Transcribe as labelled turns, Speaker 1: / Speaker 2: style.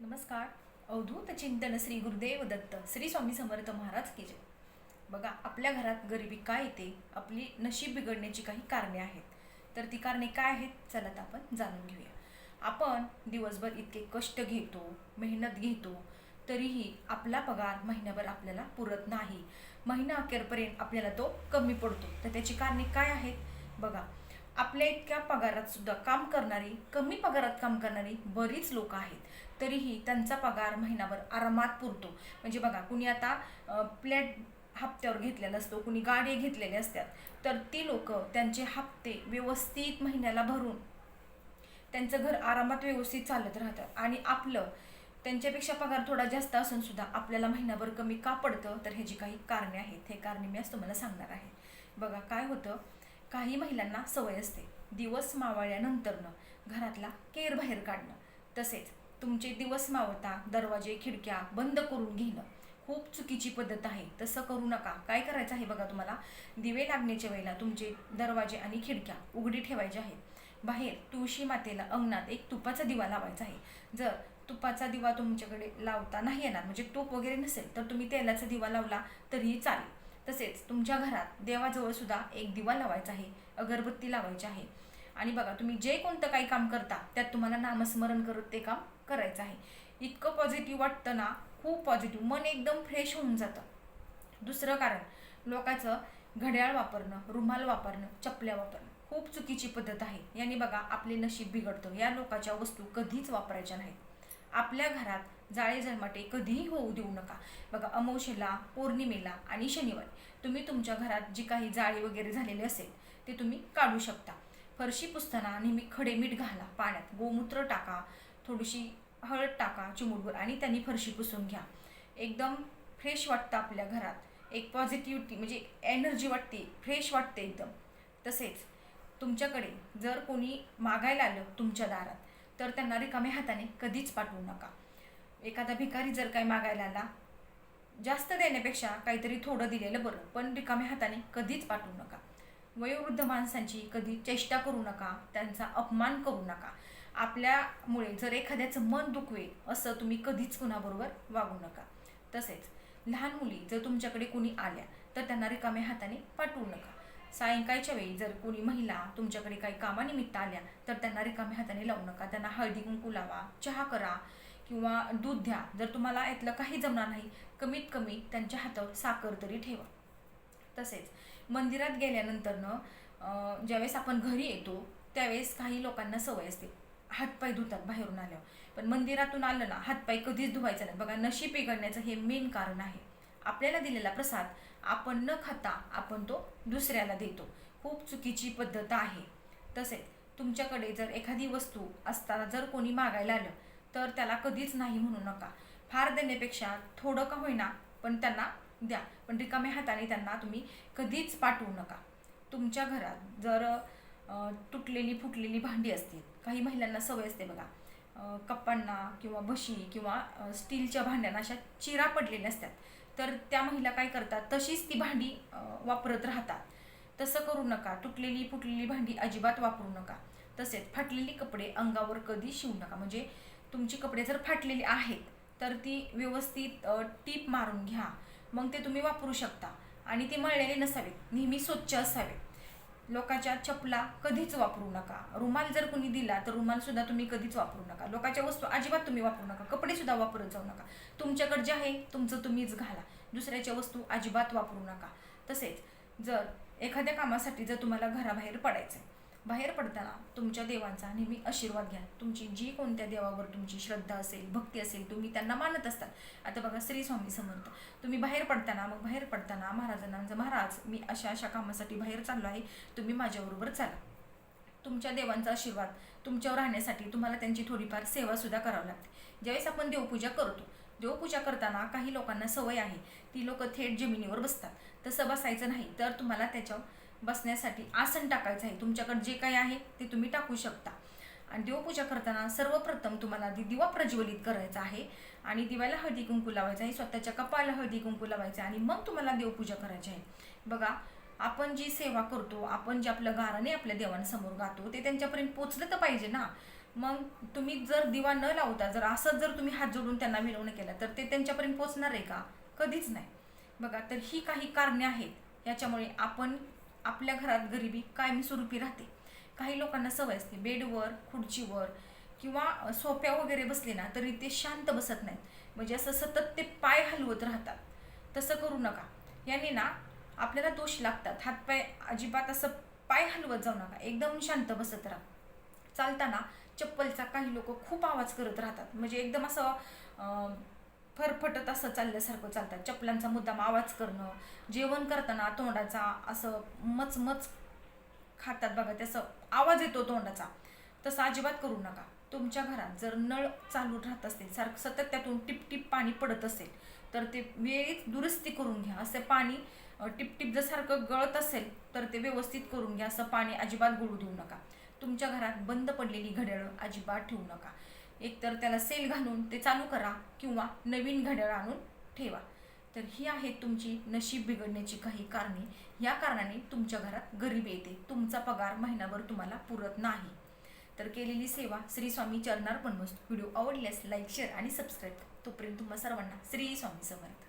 Speaker 1: नमस्कार. अवधूत चिंतन श्री गुरुदेव दत्त श्री स्वामी समर्थ महाराज की जय. बघा आपल्या घरात गरिबी काय येते? आपली नशीब बिघडण्याची काही कारणे आहेत. तर ती कारणे काय आहेत? चला तर आपण जाणून घेऊया. आपण दिवसभर इतके कष्ट घेतो मेहनत घेतो तरीही आपला पगार महिन्याभर आपल्याला पुरत नाही. महिना अखेरपर्यंत आपल्याला तो कमी पडतो. तर त्याची कारणे काय आहेत? बघा आपल्या इतक्या पगारात सुद्धा काम करणारी कमी पगारात काम करणारी बरीच लोक आहेत. तरीही त्यांचा पगार महिनाभर आरामात पुरतो. म्हणजे बघा कुणी आता प्लेट हप्त्यावर घेतलेला असतो कुणी गाडी घेतलेली असतात. तर ती लोक त्यांचे हप्ते व्यवस्थित महिन्याला भरून त्यांचं घर आरामात व्यवस्थित चालत राहतं आणि आपलं त्यांच्यापेक्षा पगार थोडा जास्त असून सुद्धा आपल्याला महिनाभर कमी का पडतं? तर ह्याची काही कारणे आहेत. हे कारणे मी आज तुम्हाला सांगणार आहे. बघा काय होतं? काही महिलांना सवय असते. दिवस मावळल्यानंतरनं घरातला केर बाहेर काढणं. तसेच तुमचे दिवस मावळता दरवाजे खिडक्या बंद करून घेणं. खूप चुकीची पद्धत आहे. तसं करू नका. काय करायचं आहे बघा तुम्हाला? दिवे लागण्याच्या वेळेला तुमचे दरवाजे आणि खिडक्या उघडी ठेवायच्या आहेत. बाहेर तुळशी मातेला अंगणात एक तुपाचा दिवा लावायचा आहे. जर तुपाचा दिवा तुमच्याकडे लावता नाही येणार म्हणजे तूप वगैरे नसेल तर तुम्ही तेलाचा दिवा लावला तरीही चालेल. तसेच तुमच्या घरात देवाजवळ सुद्धा एक दिवा लावायचा आहे अगरबत्ती लावायची आहे. आणि बघा तुम्ही जे कोणतं काही काम करता त्यात तुम्हाला नामस्मरण करत ते काम करायचं आहे. इतकं पॉझिटिव्ह वाटतं ना खूप पॉझिटिव्ह मन एकदम फ्रेश होऊन जातं. दुसरं कारण लोकांचं घड्याळ वापरणं रुमाल वापरणं चपल्या वापरणं खूप चुकीची पद्धत आहे. याने बघा आपले नशीब बिघडतं. या लोकांच्या वस्तू कधीच वापरायच्या नाहीत. आपल्या घरात जाळे जन्माटे कधीही होऊ देऊ नका. बघा अमावशेला पौर्णिमेला आणि शनिवारी तुम्ही तुमच्या घरात जी काही जाळी वगैरे झालेले असेल ते तुम्ही काढू शकता. फरशी पुसताना नेहमी खडे मीठ घाला पाण्यात गोमूत्र टाका थोडीशी हळद टाका चिमुटभर आणि त्यांनी फरशी पुसून घ्या. एकदम फ्रेश वाटतं आपल्या घरात. एक पॉझिटिव्हिटी म्हणजे एनर्जी वाटते फ्रेश वाटते एकदम. तसेच तुमच्याकडे जर कोणी मागायला आलं तुमच्या दारात तर त्यांना रिकाम्या हाताने कधीच पाठवू नका. एखादा भिकारी जर काही मागायला आला जास्त देण्यापेक्षा काहीतरी थोडं दिलेलं बरं पण रिकाम्या हाताने कधीच पाठवू नका. वयोवृद्ध माणसांची कधी चेष्टा करू नका त्यांचा अपमान करू नका. आपल्यामुळे जर एखाद्याचं मन दुखवेल असं तुम्ही कधीच कुणाबरोबर वागू नका. तसेच लहान मुली जर तुमच्याकडे कुणी आल्या तर त्यांना रिकाम्या हाताने पाठवू नका. सायंकाळच्या वेळी जर कोणी महिला तुमच्याकडे काही कामानिमित्त आल्या तर त्यांना रिकाम्या हाताने लावू नका. त्यांना हळदी कुंकू लावा चहा करा किंवा दूध द्या. जर तुम्हाला यातलं काही जमणार नाही कमीत कमी त्यांच्या हातावर साखर तरी ठेवा. तसेच मंदिरात गेल्यानंतरनं ज्यावेळेस आपण घरी येतो त्यावेळेस काही लोकांना सवय असते. हातपाय धुतात बाहेरून आल्यावर. पण मंदिरातून आलं ना हातपाय कधीच धुवायचं नाही. बघा नशीब बिघडण्याचं हे मेन कारण आहे. आपल्याला दिलेला प्रसाद आपण न खाता आपण तो दुसऱ्याला देतो. खूप चुकीची पद्धत आहे. तसेच तुमच्याकडे जर एखादी वस्तू असताना जर कोणी मागायला आलं तर त्याला कधीच नाही म्हणू नका. फार देण्यापेक्षा थोडं का होईना पण त्यांना द्या. पण रिकाम्या हाताने त्यांना तुम्ही कधीच पाठवू नका. तुमच्या घरात जर तुटलेली फुटलेली भांडी असतील काही महिलांना सवय असते बघा. कप्पांना किंवा बशी किंवा स्टीलच्या भांड्यांना अशा चिरा पडलेल्या असतात. तर त्या महिला काय करतात तशीच ती भांडी वापरत राहतात. तसं करू नका. तुटलेली फुटलेली भांडी अजिबात वापरू नका. तसेच फाटलेली कपडे अंगावर कधी शिवू नका. म्हणजे तुमची कपडे जर फाटलेली आहेत तर ती व्यवस्थित टीप मारून घ्या. मग ते तुम्ही वापरू शकता. आणि ते मळलेले नसावेत. नेहमी स्वच्छ असावे. लोकांच्या चपला कधीच वापरू नका. रुमाल जर कोणी दिला तर रुमालसुद्धा तुम्ही कधीच वापरू नका. लोकांच्या वस्तू अजिबात तुम्ही वापरू नका. कपडेसुद्धा वापरत जाऊ नका. तुमच्याकडे जे आहे तुमचं तुम्हीच घाला. दुसऱ्याच्या वस्तू अजिबात वापरू नका. तसेच जर एखाद्या कामासाठी जर तुम्हाला घराबाहेर पडायचं आहे बाहेर पडताना तुमच्या देवांचा नेहमी आशीर्वाद घ्या. तुमची जी कोणत्या देवावर तुमची श्रद्धा असेल भक्ती असेल तुम्ही त्यांना मानत असतात. आता बघा श्री स्वामी समर्थ. तुम्ही बाहेर पडताना मग बाहेर पडताना महाराजांना म्हणजे महाराज मी अशा अशा कामासाठी बाहेर चाललो आहे तुम्ही माझ्याबरोबर चाला. तुमच्या देवांचा आशीर्वाद तुमच्यावर राहण्यासाठी तुम्हाला त्यांची थोडीफार सेवासुद्धा करावी लागते. ज्यावेळेस आपण देवपूजा करतो देवपूजा करताना काही लोकांना सवय आहे. ती लोक थेट जमिनीवर बसतात. तसं बसायचं नाही तर तुम्हाला त्याच्यावर बसण्यासाठी आसन टाकायचं आहे. तुमच्याकडे जे काही आहे ते तुम्ही टाकू शकता. आणि देवपूजा करताना सर्वप्रथम तुम्हाला दि दिवा प्रज्वलित करायचा आहे. आणि दिव्याला हळदी कुंकू लावायचं आहे. स्वतःच्या कपाळाला हळदी कुंकू लावायचं आहे. आणि मग तुम्हाला देवपूजा करायची आहे. बघा आपण जी सेवा करतो आपण जे आपलं गाराने आपल्या देवांसमोर गातो ते त्यांच्यापर्यंत पोचलं तर पाहिजे ना. मग तुम्ही जर दिवा न लावता जर असंच जर तुम्ही हात जोडून त्यांना मिळवणं केलं तर ते त्यांच्यापर्यंत पोचणार आहे का? कधीच नाही. बघा तर ही काही कारणे आहेत. याच्यामुळे आपण आपल्या घरात गरिबी कायमस्वरूपी राहते. काही लोकांना सवय असते बेडवर खुर्चीवर किंवा सोप्या वगैरे बसले ना तरी ते शांत बसत नाहीत. म्हणजे असं सतत ते पाय हलवत राहतात. तसं करू नका. याने ना आपल्याला दोष लागतात. हातपाय अजिबात असं पाय हलवत जाऊ नका. एकदम शांत बसत राहा. चालताना चप्पलचा काही लोक खूप आवाज करत राहतात. म्हणजे एकदम असं फरफटत असं चालल्यासारखं चालतात चपलांचा मुद्दाम आवाज करणं जेवण करताना तोंडाचा असं मचमच खातात बघा त्याचं आवाज येतो तोंडाचा. तसं अजिबात करू नका. तुमच्या घरात जर नळ चालू राहत असेल सारखं सतत त्यातून टिपटिप पाणी पडत असेल तर ते वेळीच दुरुस्ती करून घ्या. असं पाणी टिपटिप जर सारखं गळत असेल तर ते व्यवस्थित करून घ्या. असं पाणी अजिबात गळू देऊ नका. तुमच्या घरात बंद पडलेली घड्याळं अजिबात ठेवू नका. एकतर त्याला सेल घालून ते चालू करा किंवा नवीन घड्याळ आणून ठेवा. तर ही आहेत तुमची नशीब बिघडण्याची काही कारणे. या कारणाने तुमच्या घरात गरिबी येते. तुमचा पगार महिनाभर तुम्हाला पुरत नाही. तर केलेली सेवा श्री स्वामी चरणार पण व्हिडिओ आवडल्यास लाईक शेअर आणि सबस्क्राईब तोपर्यंत तुम्हा सर्वांना श्री स्वामी समर्थ.